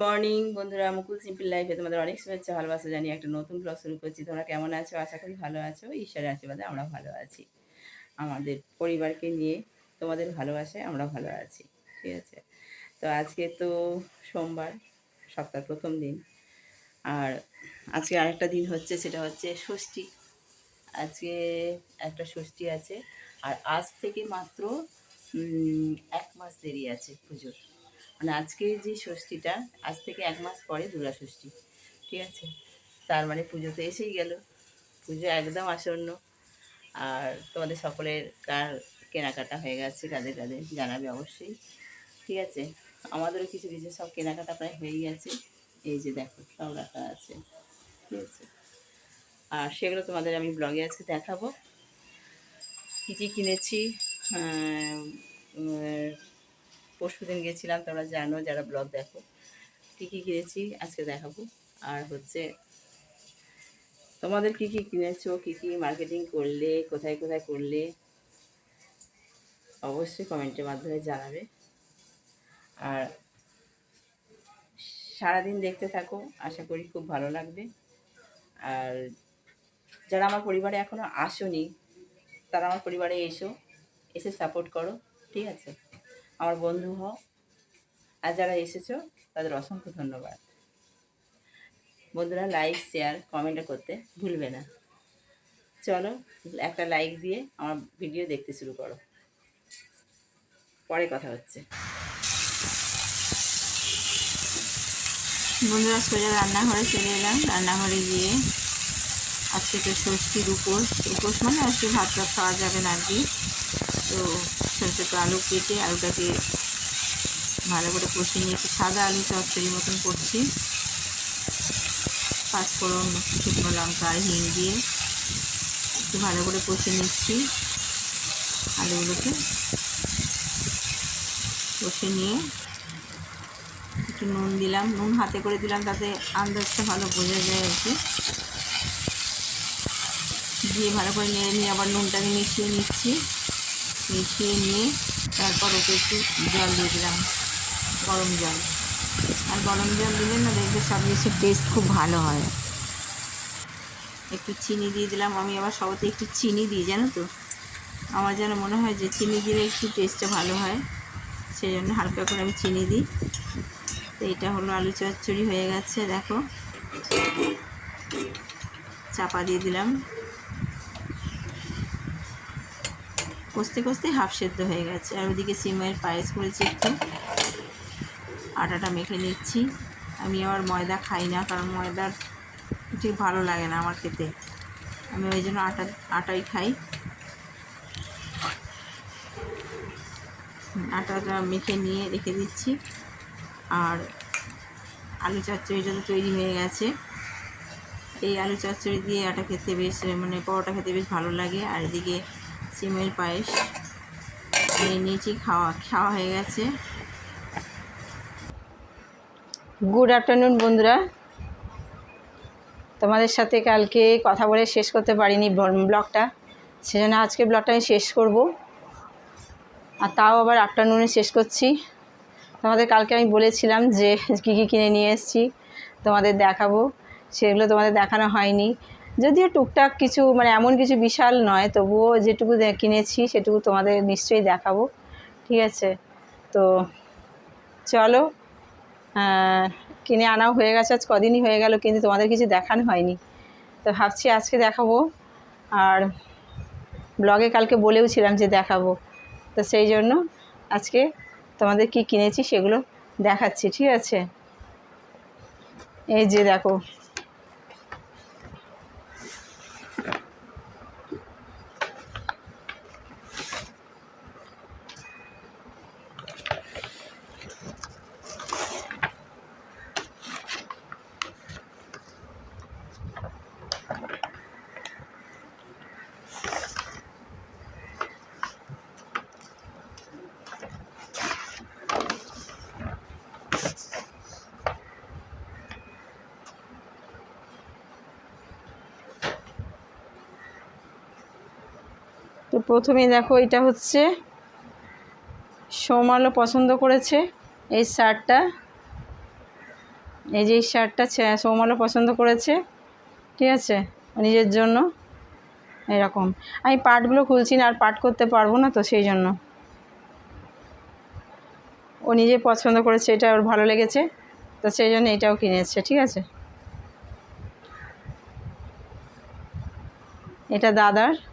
Morning বন্ধুরা, মুকুল simple লাইফে তোমাদের অনেক শুভেচ্ছা, ভালোবাসা জানিয়ে একটা নতুন ব্লগ শুরু করছি। তোমরা কেমন আছো? আশা করি ভালো আছো। ঈশ্বরের আশীর্বাদে আমরা ভালো আছি। আমাদের পরিবারকে নিয়ে তোমাদের ভালোবাসায় আমরা ভালো আছি, ঠিক আছে? তো আজকে তো সোমবার সপ্তাহ প্রথম দিন। আর আজকে আরেকটা দিন হচ্ছে, সেটা হচ্ছে ষষ্ঠী। আজকে একটা ষষ্ঠী আছে, আর আজ থেকে মাত্র এক মাস দেরি আছে পুজোর। মানে আজকে যে ষষ্ঠীটা, আজ থেকে এক মাস পরে দুর্গা ষষ্ঠী, ঠিক আছে? তার মানে পুজো তো এসেই গেল। পুজো একদম আসন্ন। আর তোমাদের সকলের কার কেনাকাটা হয়ে গেছে, কাদের কাদের জানাবে অবশ্যই, ঠিক আছে? আমাদেরও কিছু কিছু সব কেনাকাটা প্রায় হয়েই গেছে এই যে দেখো, সব রাখা আছে, ঠিক আছে? আর সেগুলো তোমাদের আমি ব্লগে আজকে দেখাবো। কী কী কিনেছি পরশু দিন গেছিলাম, তোমরা জানো, যারা ব্লগ দেখো কী কী কিনেছি, আজকে দেখাবো। আর হচ্ছে, তোমাদের কী কী কিনেছো, কী কী মার্কেটিং করলে, কোথায় কোথায় করলে, অবশ্যই কমেন্টের মাধ্যমে জানাবে। আর সারাদিন দেখতে থাকো, আশা করি খুব ভালো লাগবে। আর যারা আমার পরিবারে এখনও আসোনি, তারা আমার পরিবারে এসো, এসে সাপোর্ট করো, ঠিক আছে? আমার বন্ধু হও। আর যারা এসেছ, তাদের অসংখ্য ধন্যবাদ। বন্ধুরা লাইক শেয়ার কমেন্ট করতে ভুলবে না। চলো, একটা লাইক দিয়ে আমার ভিডিও দেখতে শুরু করো। পরে কথা হচ্ছে। বন্ধুরা, সোজা রান্নাঘরে চলে এলাম। রান্নাঘরে গিয়ে আজকে তো ষষ্ঠীর উপোস। উপোস মানে আজকে ভাত টাত খাওয়া যাবে না আর কি। তো ছোটো ছোটো আলু কেটে আলুটাকে ভালো করে কষিয়ে নিয়ে একটু সাদা আলু চচ্চড়ি মতন করছি। পাঁচফোড়ন, শুকনো লঙ্কা, হিং দিয়ে একটু ভালো করে কষিয়ে নিচ্ছি আলুগুলোকে। কষে নিয়ে একটু নুন দিলাম, নুন হাতে করে দিলাম তাতে আন্দাজটা ভালো বোঝা যায় আর কি। দিয়ে ভালো করে নেড়ে নিয়ে আবার নুনটাকে মিশিয়ে নিচ্ছি। মিশিয়ে নিয়ে তারপর ওকে একটু জল দিয়ে দিলাম, গরম জল। আর গরম জল দিলে না দেখবে সব কিছুর টেস্ট খুব ভালো হয়। একটু চিনি দিয়ে দিলাম, আমি আবার সবতে একটু চিনি দিই, জানো তো? আমার যেন মনে হয় যে চিনি দিলে একটু টেস্টটা ভালো হয় সেই জন্য হালকা করে আমি চিনি দিই। তো এটা হলো আলু চচ্চড়ি হয়ে গেছে, দেখো। চাপা দিয়ে দিলাম। কষতে কষতে হাফ সেদ্ধ হয়ে গেছে। আর ওদিকে সিমের পায়েস করেছি একটু। আটাটা মেখে নিচ্ছি। আমি আবার ময়দা খাই না, কারণ ময়দার ঠিক ভালো লাগে না আমার খেতে। আমি ওই জন্য আটা, আটাই খাই। আটাটা মেখে নিয়ে রেখে দিচ্ছি। আর আলু চচ্চড়িটা তো তৈরি হয়ে গেছে। এই আলু চচ্চড়ি দিয়ে আটা খেতে বেশ মানে পরোটা খেতে বেশ ভালো লাগে। আর এদিকে সিমের পায়েস। নিয়ে নিয়েছি, খাওয়া খাওয়া হয়ে গেছে। গুড আফটারনুন বন্ধুরা। তোমাদের সাথে কালকে কথা বলে শেষ করতে পারিনি ব্লগটা। সেজন্য আজকে ব্লগটা আমি শেষ করব। আর তাও আবার আফটারনুনে শেষ করছি। তোমাদের কালকে আমি বলেছিলাম যে কী কী কিনে নিয়ে এসেছি। তোমাদের দেখাবো। সেগুলো তোমাদের দেখানো হয়নি। যদিও টুকটাক কিছু মানে এমন কিছু বিশাল নয়, তবুও যেটুকু কিনেছি সেটুকু তোমাদের নিশ্চয়ই দেখাবো, ঠিক আছে? তো চলো কিনে আনাও হয়ে গেছে, আজ কদিনই হয়ে গেল, কিন্তু তোমাদের কিছু দেখানো হয়নি। তো ভাবছি আজকে দেখাবো, আর ব্লগে কালকে বলেও ছিলাম যে দেখাবো। তো সেই জন্য আজকে তোমাদের কি কিনেছি সেগুলো দেখাচ্ছি, ঠিক আছে? এই যে দেখো প্রথমে দেখো এটা হচ্ছে সোমালো পছন্দ করেছে এই শার্টটা। এই যে এই শার্টটা ছে- সৌমালো পছন্দ করেছে, ঠিক আছে? নিজের জন্য এরকম। আমি পাটগুলো খুলছি না, আর পাট করতে পারব না তো সেই জন্য। ও নিজে পছন্দ করেছে, এটা ওর ভালো লেগেছে, তো সেই জন্য এটাও কিনেছে, ঠিক আছে? এটা দাদার।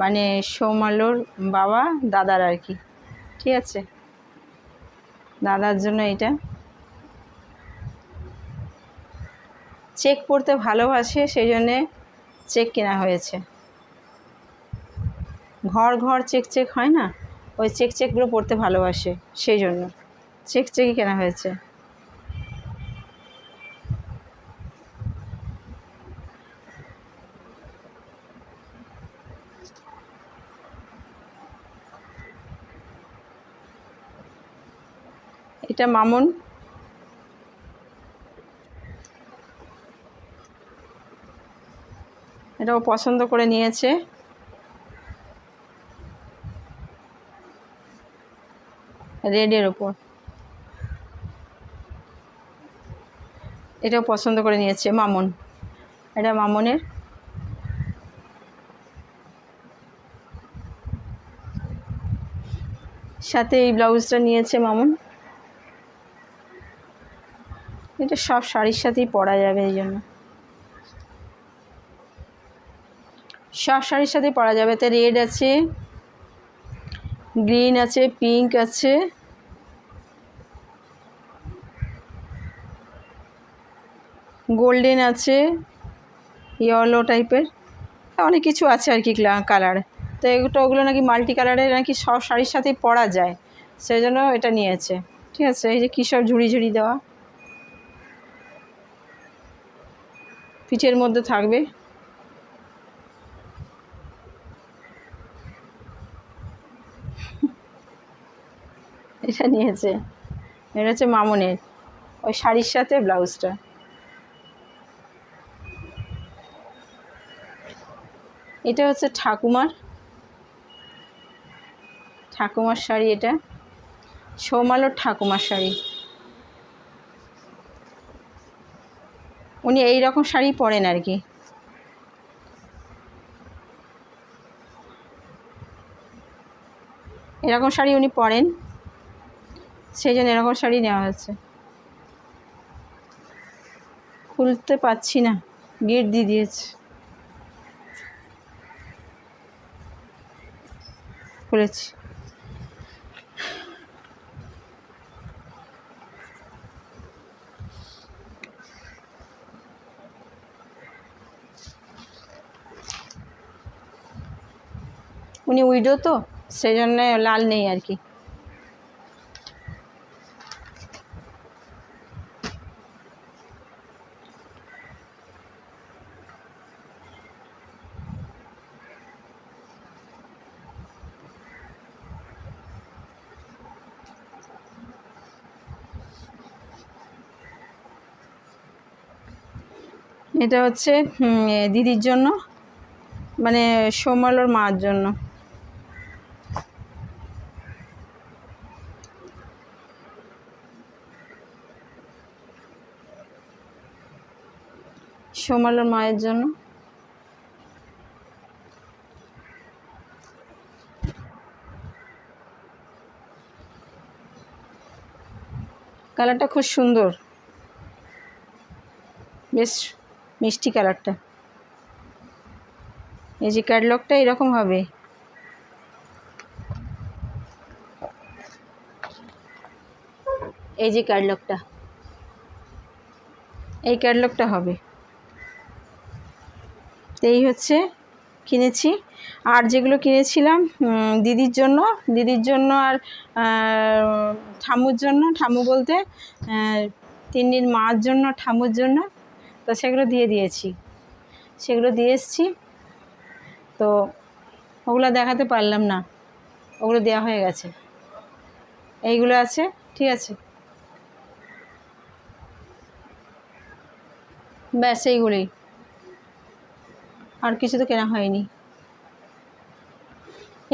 মানে সৌমালোর বাবা দাদার আর কি। ঠিক আছে? দাদার জন্য এটা চেক পড়তে ভালোবাসে সেই জন্যে চেক কেনা হয়েছে। ঘর ঘর চেক চেক হয় না? ওই চেক চেকগুলো পড়তে ভালোবাসে সেই জন্য চেক চেকই কেনা হয়েছে। এটা মামুন। এটা ও পছন্দ করে নিয়েছে। রেডের ওপর। এটাও পছন্দ করে নিয়েছে মামুন। এটা মামুনের। সাথে এই ব্লাউজটা নিয়েছে মামুন। এটা সব শাড়ির সাথেই পরা যাবে এই জন্য। সব শাড়ির সাথেই পরা যাবে। এতে রেড আছে গ্রিন আছে পিঙ্ক আছে। গোল্ডেন আছে ইয়েলো টাইপের অনেক কিছু আছে আর কি কালার তো এগুলো ওগুলো নাকি মাল্টি কালারের নাকি সব শাড়ির সাথেই পরা যায়। সেই জন্য এটা নিয়েছে। ঠিক আছে, এই যে কী সব ঝুড়ি ঝুড়ি দেওয়া? পিঠের মধ্যে থাকবে। এটা নিয়েছে। এটা হচ্ছে মামনের। ওই শাড়ির সাথে ব্লাউজটা। এটা হচ্ছে ঠাকুমার। ঠাকুমার শাড়ি এটা। সৌমালোর ঠাকুমার শাড়ি। উনি এই রকম শাড়ি পরেন আর কি। এরকম শাড়ি উনি পরেন। সেই জন্য এরকম শাড়ি নেওয়া হয়েছে। খুলতে পাচ্ছি না। গেট দিয়ে দিয়েছে। খুলেছি। উনি উইডো তো সেই জন্যে লাল নেই আর কি। এটা হচ্ছে দিদির জন্য মানে সৌমালোর মার জন্য। সৌমালোর মায়ের জন্য। কালারটা খুব সুন্দর। বেশ মিষ্টি কালারটা। এই যে ক্যাটলগটা এরকম হবে। এই যে ক্যাটলগটা। এই ক্যাটলগটা হবে। এই হচ্ছে কিনেছি। আর যেগুলো কিনেছিলাম দিদির জন্য দিদির জন্য আর ঠামুর জন্য ঠামু বলতে তিন্নির মার জন্য ঠামুর জন্য, তো সেগুলো দিয়ে দিয়েছি। সেগুলো দিয়ে এসছি। তো ওগুলো দেখাতে পারলাম না, ওগুলো দেওয়া হয়ে গেছে। এইগুলো আছে, ঠিক আছে। ব্যাস, এইগুলোই। আর কিছু তো কেনা হয়নি।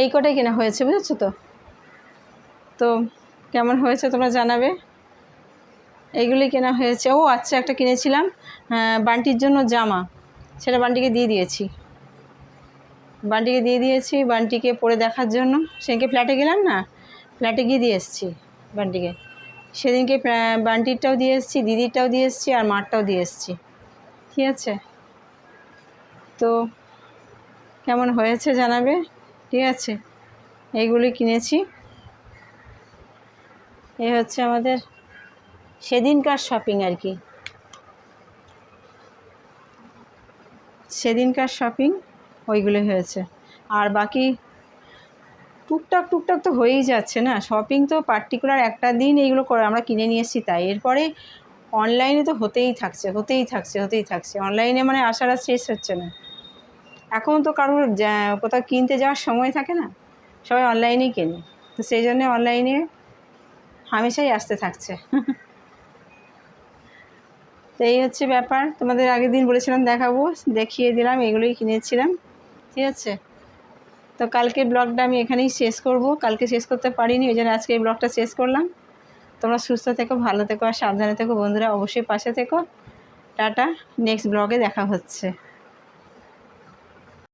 এই কটাই কেনা হয়েছে, বুঝেছ তো? তো কেমন হয়েছে তোমরা জানাবে? এইগুলি কেনা হয়েছে। ও আচ্ছা একটা কিনেছিলাম বান্টির জন্য জামা। সেটা বান্টিকে দিয়ে দিয়েছি। বান্টিকে দিয়ে দিয়েছি বান্টিকে পরে দেখার জন্য। সেদিনকে ফ্ল্যাটে গেলাম না? ফ্ল্যাটে গিয়ে দিয়ে এসেছি বান্টিকে। সেদিনকে বান্টিরটাও দিয়ে এসেছি, দিদিরটাও দিয়ে এসেছি, আর মারটাও দিয়ে এসেছি। ঠিক আছে? তো কেমন হয়েছে জানাবে? ঠিক আছে, এইগুলি কিনেছি। এই হচ্ছে আমাদের সেদিনকার শপিং আর কি। সেদিনকার শপিং ওইগুলো হয়েছে। আর বাকি টুকটাক টুকটাক তো হয়েই যাচ্ছে না। শপিং তো পার্টিকুলার একটা দিন এইগুলো করে আমরা কিনে নিয়ে এসেছি তাই। এরপরে অনলাইনে তো হতেই থাকছে হতেই থাকছে হতেই থাকছে। অনলাইনে মানে আসার আর শেষ হচ্ছে না। এখন তো কারোর কোথাও কিনতে যাওয়ার সময় থাকে না, সবাই অনলাইনেই কেনে। তো সেই জন্য অনলাইনে হামেশাই আসতে থাকছে। তো এই হচ্ছে ব্যাপার। তোমাদের আগের দিন বলেছিলাম দেখাবো, দেখিয়ে দিলাম, এগুলোই কিনেছিলাম। ঠিক আছে? তো কালকে ব্লগটা আমি এখানেই শেষ করব। কালকে শেষ করতে পারিনি, ওই জন্য আজকে এই ব্লগটা শেষ করলাম। তোমরা সুস্থ থেকো, ভালো থেকো, আর সাবধানে থেকো বন্ধুরা, অবশ্যই পাশে থেকো। টাটা নেক্সট ব্লগে দেখা হচ্ছে।